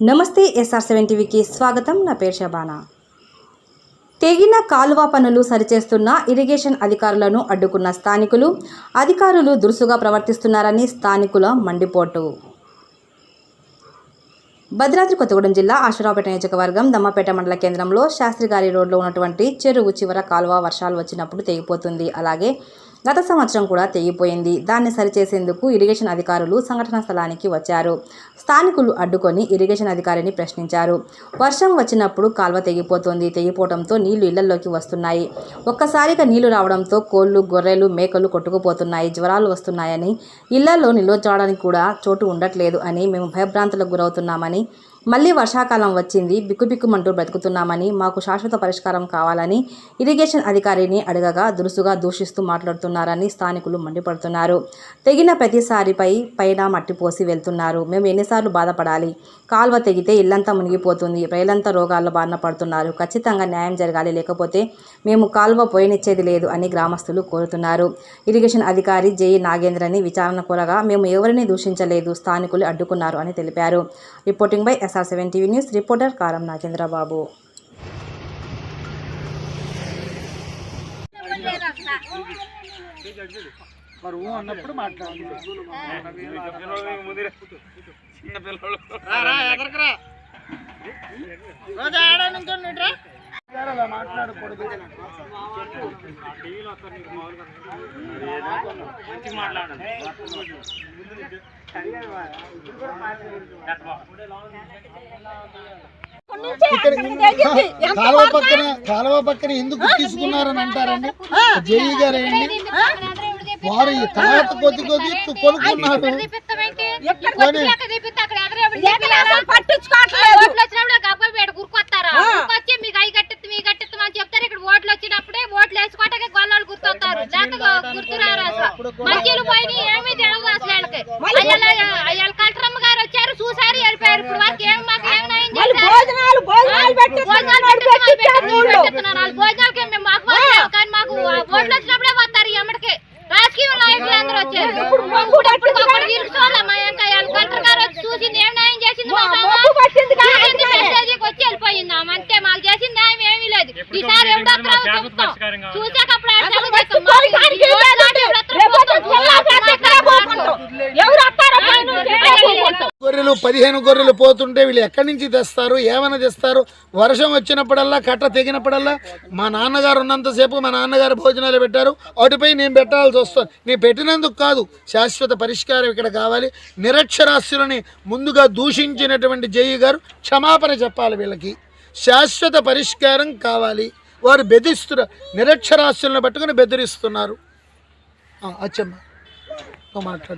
నమస్తే SR seven టీవీకి స్వాగతం. నా పేరు షబానా తెగిన కాలువ పనులు సరిచేస్తున్న ఇరిగేషన్ అధికారులను అడ్డుకున్న స్థానికులు అధికారులు దురుసుగా ప్రవర్తిస్తున్నారని స్థానికుల మండిపోటు. భద్రాద్రి కొత్తగూడెం జిల్లా ఆశురావుపేట నియోజకవర్గం దమ్మపేట మండల కేంద్రంలో శాస్త్రిగారి రోడ్లో ఉన్నటువంటి చెరువు చివర కాలువ వర్షాలు వచ్చినప్పుడు తెగిపోతుంది. అలాగే గత సంవత్సరం కూడా తెగిపోయింది. దాన్ని సరిచేసేందుకు ఇరిగేషన్ అధికారులు సంఘటనా స్థలానికి వచ్చారు. స్థానికులు అడ్డుకొని ఇరిగేషన్ అధికారిని ప్రశ్నించారు. వర్షం వచ్చినప్పుడు కాల్వ తెగిపోతుంది. తెగిపోవడంతో నీళ్ళు ఇళ్ళలోకి వస్తున్నాయి. ఒక్కసారిగా నీళ్ళు రావడంతో కోళ్ళు గొర్రెలు మేకలు కొట్టుకుపోతున్నాయి. జ్వరాలు వస్తున్నాయని ఇళ్ళలో నిల్వచడానికి కూడా చోటు ఉండట్లేదు అని మేము భయభ్రాంతులకు గురవుతున్నామని మళ్ళీ వర్షాకాలం వచ్చింది. బిక్కుబిక్కుమంటూ బ్రతుకుతున్నామని మాకు శాశ్వత పరిష్కారం కావాలని ఇరిగేషన్ అధికారిని అడగగా దురుసుగా దూషిస్తూ మాట్లాడుతున్నారని స్థానికులు మండిపడుతున్నారు. తెగిన ప్రతిసారిపై పైన మట్టి పోసి వెళ్తున్నారు. మేము ఎన్నిసార్లు బాధపడాలి. కాల్వ తెగితే ఇల్లంతా మునిగిపోతుంది. రైలంతా రోగాల్లో బారిన పడుతున్నారు. ఖచ్చితంగా న్యాయం జరగాలి. లేకపోతే మేము కాల్వ పోయనిచ్చేది లేదు అని గ్రామస్తులు కోరుతున్నారు. ఇరిగేషన్ అధికారి జేఈ నాగేంద్రని విచారణ కోరగా మేము ఎవరిని దూషించలేదు. స్థానికులు అడ్డుకున్నారు అని తెలిపారు. Reporting by S. SR seven TV news reporter Karam Nagendrababu. మరి ఊ అన్నప్పుడు మాట్లాడాలి చిన్న పిల్లలు అలా మాట్లాడకూడదు. ఇక్కడ కాలువ పక్కన కాలువ పక్కన ఎందుకు తీసుకున్నారని అంటారండి? జేఈ గారు ఏంటి? వారు ఈ తర్వాత కొద్ది కొద్ది కొనుక్కున్నారు. కొని పట్టించుకోవట్లేదు వచ్చినప్పుడు గబ్బలు పేట గుర్కొస్తారా గుర్కొచ్చి మీకు అయి కట్టిత్తు మీ కట్టిత్తు అని చెప్తారు ఇక్కడ ఓట్లు వచ్చినప్పుడే ఓట్లు వేసుకోవటానికి గొల్లలు గుర్తొస్తారు లేక గుర్తురారు అసలు మంచిలు పోయి ఏమీ అసలు అయ్యాల కలెక్టరమ్మ గారు వచ్చారు చూసారు వెళ్ళిపోయారు ఇప్పుడు వరకు ఏం మాకు ఏం నయం చేశారు? భోజనాలు భోజనాలు పెట్టి భోజనాలు పెట్టిస్తున్నారు, పెట్టిస్తున్నారు, పెట్టిస్తున్నారు. వాళ్ళు భోజనాలకి మేము మాకు వస్తారు. కానీ మాకు ఓట్లు వచ్చినప్పుడే వస్తారు ఈ ఎమ్మడికి రాజకీయ నాయకులు అందరూ వచ్చారు. కలెక్టర్ గారు వచ్చి చూసింది ఏం న్యాయం చేసింది. చూసింది మెసేజ్కి వచ్చి వెళ్ళిపోయిందాం అంతే మాకు చేసిన న్యాయం ఏమీ లేదు. ఈసారి ఎవడు వస్తారో చెప్తాం చూసాక అప్పుడు అర్థం చేస్తాం. మాకు పోయికాడికి ఈ ఓట్లు నాటి వెళ్ళాలంటే ఎవడు రేపు వస్తారో పొద్దున్న జిల్లా చేస్తే ఇక్కడే పోకుంటాం. ఎవరు వస్తారో పైన ఇక్కడే పోకుంటాం. గొర్రెలు పదిహేను గొర్రెలు పోతుంటే వీళ్ళు ఎక్కడి నుంచి తెస్తారు? ఏమైనా తెస్తారు? వర్షం వచ్చినప్పుడల్లా కట్ట తెగినప్పుడల్లా? మా నాన్నగారు ఉన్నంతసేపు మా నాన్నగారు భోజనాలు పెట్టారు. వాటిపై నేను పెట్టాల్సి వస్తుంది. నేను పెట్టినందుకు కాదు శాశ్వత పరిష్కారం ఇక్కడ కావాలి. నిరక్షరాస్యులని ముందుగా దూషించినటువంటి జయి గారు క్షమాపణ చెప్పాలి వీళ్ళకి. శాశ్వత పరిష్కారం కావాలి. వారు బెదిరిస్తున్నారు నిరక్షరాస్యులను పట్టుకుని బెదిరిస్తున్నారు. అచ్చమ్మ. మాట్లాడు.